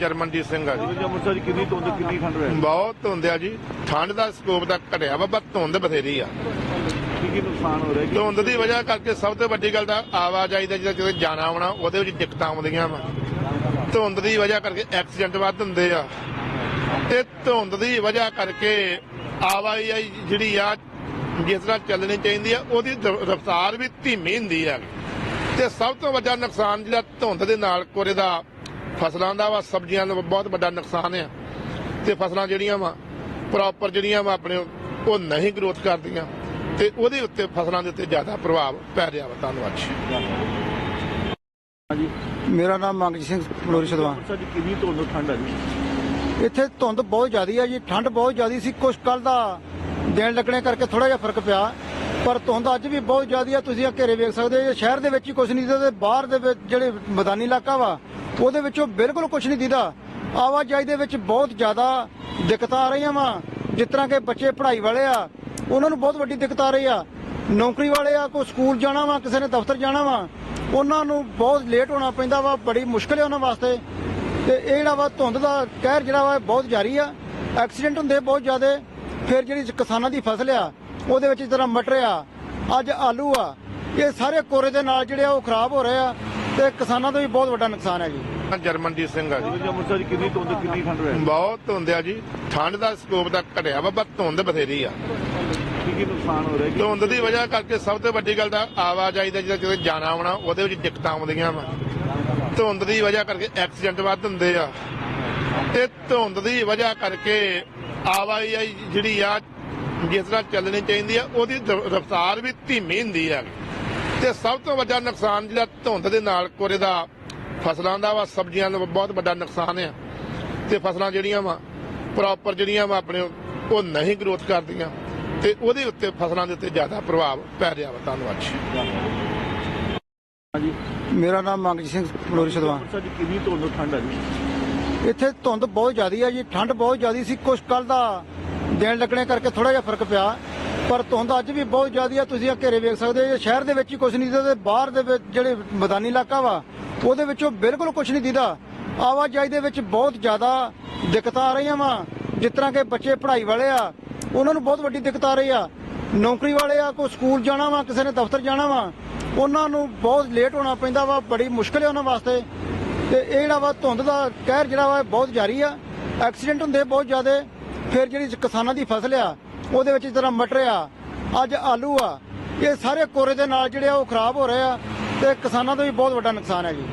ਜਰਮਨਜੀਤ ਸਿੰਘ ਆ ਜੀ। ਜੀ ਅੰਮ੍ਰਿਤਸਰ ਕਿੰਨੀ ਧੁੰਦ ਕਿੰਨੀ ਠੰਡ ਰਹੀ ਬਹੁਤ ਧੁੰਦ ਆ ਜੀ। ਠੰਡ ਦਾ ਸਕੋਪ ਤਾਂ ਘਟਿਆ ਵਾ ਪਰ ਧੁੰਦ ਬਥੇਰੀ ਆ। ਕੀ ਕੀ ਨੁਕਸਾਨ ਹੋ ਰਿਹਾ? ਧੁੰਦ ਦੀ ਵਜ੍ਹਾ ਕਰਕੇ ਸਭ ਤੋਂ ਵੱਡੀ ਗੱਲ ਤਾਂ ਆਵਾਜਾਈ ਦਾ ਜਿਹੜਾ ਜਾਣਾ ਆਉਣਾ ਉਹਦੇ ਵਿੱਚ ਦਿੱਕਤਾਂ ਆਉਂਦੀਆਂ ਵਾ। ਧੁੰਦ ਦੀ ਵਜ੍ਹਾ ਕਰਕੇ ਐਕਸੀਡੈਂਟ ਵੱਧ ਹੁੰਦੇ ਆ। ਤੇ ਧੁੰਦ ਦੀ ਵਜ੍ਹਾ ਕਰਕੇ ਆਵਾਜਾਈ ਜਿਹੜੀ ਆ ਜਿਸ ਤਰ੍ਹਾਂ ਚੱਲਣੀ ਚਾਹੀਦੀ ਆ ਉਹਦੀ ਰਫ਼ਤਾਰ ਵੀ ਧੀਮੀ ਹੁੰਦੀ ਆ। ਤੇ ਸਭ ਤੋਂ ਵੱਡਾ ਨੁਕਸਾਨ ਜਿਹੜਾ ਧੁੰਦ ਦੇ ਨਾਲ ਕੋਰੇ ਦਾ ਫਸਲਾਂ ਦਾ ਵਾ ਸਬਜ਼ੀਆਂ ਦਾ ਬਹੁਤ ਵੱਡਾ ਨੁਕਸਾਨ ਆ। ਤੇ ਫਸਲਾਂ ਜਿਹੜੀਆਂ ਵਾ ਪ੍ਰੋਪਰ ਜਿਹੜੀਆਂ ਵਾ ਆਪਣੇ ਉਹ ਨਹੀਂ ਗਰੋਥ ਕਰਦੀਆਂ। ਤੇ ਉਹਦੇ ਉੱਤੇ ਫਸਲਾਂ ਦੇ ਉੱਤੇ ਜ਼ਿਆਦਾ ਪ੍ਰਭਾਵ ਪੈ ਰਿਹਾ ਵਾ। ਧੰਨਵਾਦ ਜੀ। ਮੇਰਾ ਨਾਮ ਮੰਗਜੀਤ ਸਿੰਘ ਫਲੋਰੀ ਕਿੰਨੀ ਧੁੰਦ ਠੰਡ ਹੈ ਜੀ? ਇੱਥੇ ਧੁੰਦ ਬਹੁਤ ਜ਼ਿਆਦੀ ਹੈ ਜੀ। ਠੰਡ ਬਹੁਤ ਜ਼ਿਆਦੀ ਸੀ। ਕੁਛ ਕੱਲ ਦਾ ਦੇਣ ਲੱਗਣੇ ਕਰਕੇ ਥੋੜਾ ਜਿਹਾ ਫ਼ਰਕ ਪਿਆ। ਪਰ ਧੁੰਦ ਅੱਜ ਵੀ ਬਹੁਤ ਜ਼ਿਆਦੀ ਆ, ਤੁਸੀਂ ਆ ਘੇਰੇ ਵੇਖ ਸਕਦੇ ਹੋ ਸ਼ਹਿਰ ਦੇ ਵਿੱਚ ਹੀ ਕੁਝ ਨਹੀਂ ਦਿਖਦਾ ਤੇ ਬਾਹਰ ਦੇ ਵਿੱਚ ਜਿਹੜੇ ਮੈਦਾਨੀ ਇਲਾਕਾ ਵਾ, ਉਹਦੇ ਵਿੱਚੋਂ ਬਿਲਕੁਲ ਕੁਝ ਨਹੀਂ ਦਿਖਦਾ। ਆਵਾਜਾਈ ਦੇ ਵਿੱਚ ਬਹੁਤ ਜ਼ਿਆਦਾ ਦਿੱਕਤਾਂ ਆ ਰਹੀਆਂ ਵਾ, ਜਿਸ ਤਰ੍ਹਾਂ ਕਿ ਬੱਚੇ ਪੜ੍ਹਾਈ ਵਾਲੇ ਆ, ਉਹਨਾਂ ਨੂੰ ਬਹੁਤ ਵੱਡੀ ਦਿੱਕਤ ਆ ਰਹੀ ਆ। ਨੌਕਰੀ ਵਾਲੇ ਆ, ਕੋਈ ਸਕੂਲ ਜਾਣਾ ਵਾ, ਕਿਸੇ ਨੇ ਦਫ਼ਤਰ ਜਾਣਾ ਵਾ, ਉਹਨਾਂ ਨੂੰ ਬਹੁਤ ਲੇਟ ਹੋਣਾ ਪੈਂਦਾ ਵਾ, ਬੜੀ ਮੁਸ਼ਕਲ ਹੈ ਉਹਨਾਂ ਵਾਸਤੇ। ਤੇ ਇਹ ਜਿਹੜਾ ਵਾ ਧੁੰਦ ਦਾ ਕਹਿਰ ਜਿਹੜਾ ਵਾ ਬਹੁਤ ਜਾਰੀ ਆ। ਐਕਸੀਡੈਂਟ ਹੁੰਦੇ ਬਹੁਤ ਜ਼ਿਆਦਾ। ਫਿਰ ਜਿਹੜੀ ਕਿਸਾਨਾਂ ਦੀ ਫਸਲ ਆ ਉਹਦੇ ਵਿੱਚ ਤਰ੍ਹਾਂ ਮਟਰ ਆ ਅੱਜ ਆਲੂ ਆ ਇਹ ਸਾਰੇ ਕੋਰੇ ਦੇ ਨਾਲ ਜਿਹੜੇ ਆ ਉਹ ਖਰਾਬ ਹੋ ਰਹੇ ਆ ਤੇ ਕਿਸਾਨਾਂ ਦਾ ਵੀ ਬਹੁਤ ਵੱਡਾ ਨੁਕਸਾਨ ਹੈ ਜੀ। ਜਰਮਨਜੀਤ ਸਿੰਘ ਆ ਜੀ। ਜੀ ਅੰਮ੍ਰਿਤਸਰ 'ਚ ਕਿੰਨੀ ਧੁੰਦ ਕਿੰਨੀ ਠੰਡ ਰਹੀ ਬਹੁਤ ਧੁੰਦ ਆ ਜੀ। ਠੰਡ ਦਾ ਸਕੋਪ ਤਾਂ ਘਟਿਆ ਵਾ ਪਰ ਧੁੰਦ ਬਥੇਰੀ ਆ। ਕੀ ਕੀ ਨੁਕਸਾਨ ਹੋ ਰਿਹਾ ਧੁੰਦ ਦੀ ਵਜ੍ਹਾ ਕਰਕੇ ਸਭ ਤੋਂ ਵੱਡੀ ਗੱਲ ਤਾਂ ਆਵਾਜਾਈ ਦਾ ਜਿਹੜਾ ਕਿਤੇ ਜਾਣਾ ਆਉਣਾ ਉਹਦੇ ਵਿੱਚ ਦਿੱਕਤਾਂ ਆਉਂਦੀਆਂ ਵਾ। ਧੁੰਦ ਦੀ ਵਜ੍ਹਾ ਕਰਕੇ ਐਕਸੀਡੈਂਟ ਵੱਧ ਹੁੰਦੇ ਆ। ਤੇ ਧੁੰਦ ਦੀ ਵਜ੍ਹਾ ਕਰਕੇ ਆਵਾਜਾਈ ਜਿਹੜੀ ਆ ਜਿਸ ਤਰ੍ਹਾਂ ਚੱਲਣੀ ਚਾਹੀਦੀ ਆ ਉਹਦੀ ਰਫ਼ਤਾਰ ਵੀ ਧੀਮੀ ਹੁੰਦੀ ਆ। ਤੇ ਸਭ ਤੋਂ ਵੱਡਾ ਨੁਕਸਾਨ ਜਿਹੜਾ ਧੁੰਦ ਦੇ ਨਾਲ ਕੋਰੇ ਦਾ ਫਸਲਾਂ ਦਾ ਵਾ ਸਬਜ਼ੀਆਂ ਦਾ ਬਹੁਤ ਵੱਡਾ ਨੁਕਸਾਨ ਆ। ਤੇ ਫਸਲਾਂ ਜਿਹੜੀਆਂ ਵਾ ਪ੍ਰੋਪਰ ਜਿਹੜੀਆਂ ਵਾ ਆਪਣੇ ਉਹ ਨਹੀਂ ਗਰੋਥ ਕਰਦੀਆਂ। ਤੇ ਉਹਦੇ ਉੱਤੇ ਫਸਲਾਂ ਦੇ ਉੱਤੇ ਜ਼ਿਆਦਾ ਪ੍ਰਭਾਵ ਪੈ ਰਿਹਾ ਵਾ। ਧੰਨਵਾਦ ਜੀ। ਮੇਰਾ ਨਾਮ ਮੰਗਜੀਤ ਸਿੰਘ ਫਲੋਰੀ ਸਦਵਾਨ। ਅੰਮ੍ਰਿਤਸਰ 'ਚ ਕਿੰਨੀ ਧੁੰਦ ਠੰਡ ਹੈ ਜੀ? ਇੱਥੇ ਧੁੰਦ ਬਹੁਤ ਜ਼ਿਆਦੀ ਆ ਜੀ, ਠੰਡ ਬਹੁਤ ਜ਼ਿਆਦੀ ਸੀ, ਕੁਛ ਕੱਲ ਦਾ ਦੇਣ ਲੱਗਣੇ ਕਰਕੇ ਥੋੜਾ ਜਿਹਾ ਫ਼ਰਕ ਪਿਆ। ਪਰ ਧੁੰਦ ਅੱਜ ਵੀ ਬਹੁਤ ਜ਼ਿਆਦੀ ਆ, ਤੁਸੀਂ ਆ ਘੇਰੇ ਵੇਖ ਸਕਦੇ ਹੋ ਸ਼ਹਿਰ ਦੇ ਵਿੱਚ ਹੀ ਕੁਛ ਨਹੀਂ ਦਿਖਦਾ ਬਾਹਰ ਦੇ ਵਿੱਚ ਜਿਹੜੇ ਮੈਦਾਨੀ ਇਲਾਕਾ ਵਾ, ਉਹਦੇ ਵਿੱਚੋਂ ਬਿਲਕੁਲ ਕੁਛ ਨਹੀਂ ਦਿਖਦਾ ਆਵਾਜਾਈ ਦੇ ਵਿੱਚ ਬਹੁਤ ਜ਼ਿਆਦਾ ਦਿੱਕਤਾਂ ਆ ਰਹੀਆਂ ਵਾ, ਜਿਸ ਤਰ੍ਹਾਂ ਕਿ ਬੱਚੇ ਪੜ੍ਹਾਈ ਵਾਲੇ ਆ, ਉਹਨਾਂ ਨੂੰ ਬਹੁਤ ਵੱਡੀ ਦਿੱਕਤ ਆ ਰਹੀ ਆ। ਨੌਕਰੀ ਵਾਲੇ ਆ, ਕੋਈ ਸਕੂਲ ਜਾਣਾ ਵਾ, ਕਿਸੇ ਨੇ ਦਫ਼ਤਰ ਜਾਣਾ ਵਾ, ਉਹਨਾਂ ਨੂੰ ਬਹੁਤ ਲੇਟ ਹੋਣਾ ਪੈਂਦਾ ਵਾ, ਬੜੀ ਮੁਸ਼ਕਲ ਹੈ ਉਹਨਾਂ ਵਾਸਤੇ। ਤੇ ਇਹ ਜਿਹੜਾ ਵਾ ਧੁੰਦ ਦਾ ਕਹਿਰ ਜਿਹੜਾ ਵਾ ਬਹੁਤ ਜਾਰੀ ਆ। ਐਕਸੀਡੈਂਟ ਹੁੰਦੇ ਬਹੁਤ ਜ਼ਿਆਦੇ। ਫਿਰ ਜਿਹੜੀ ਕਿਸਾਨਾਂ ਦੀ ਫਸਲ ਆ, ਉਹਦੇ ਵਿੱਚ ਜਿਸ ਤਰ੍ਹਾਂ ਮਟਰ ਆ, ਅੱਜ ਆਲੂ ਆ, ਇਹ ਸਾਰੇ ਕੋਰੇ ਦੇ ਨਾਲ ਜਿਹੜੇ ਆ ਉਹ ਖਰਾਬ ਹੋ ਰਹੇ ਆ ਤੇ ਕਿਸਾਨਾਂ ਦਾ ਵੀ ਬਹੁਤ ਵੱਡਾ ਨੁਕਸਾਨ ਹੈ ਜੀ।